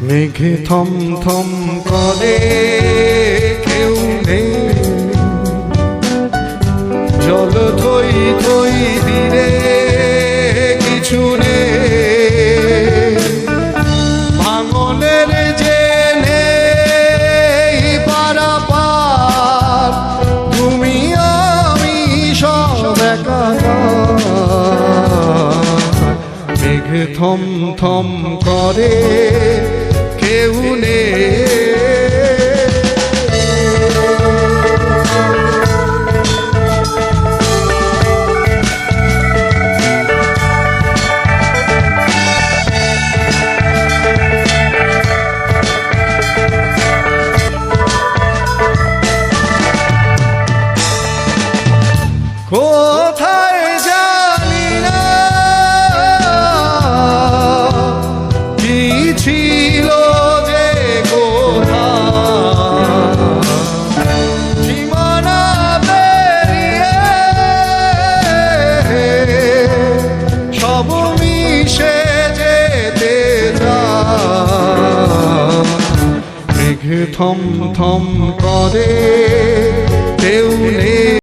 মেঘে থম থম করে, কেউ নেই। জল থই থই দিলে কিছু নেই। ভাঙনের যে নেই পারাপার, তুমি আমি সব মেঘ থম থম করে কোথায় জানি না। কি ছিল যে কোথায়? সীমানা পেরিয়ে সব মিশে যেতে যায় মেঘ থম থম করে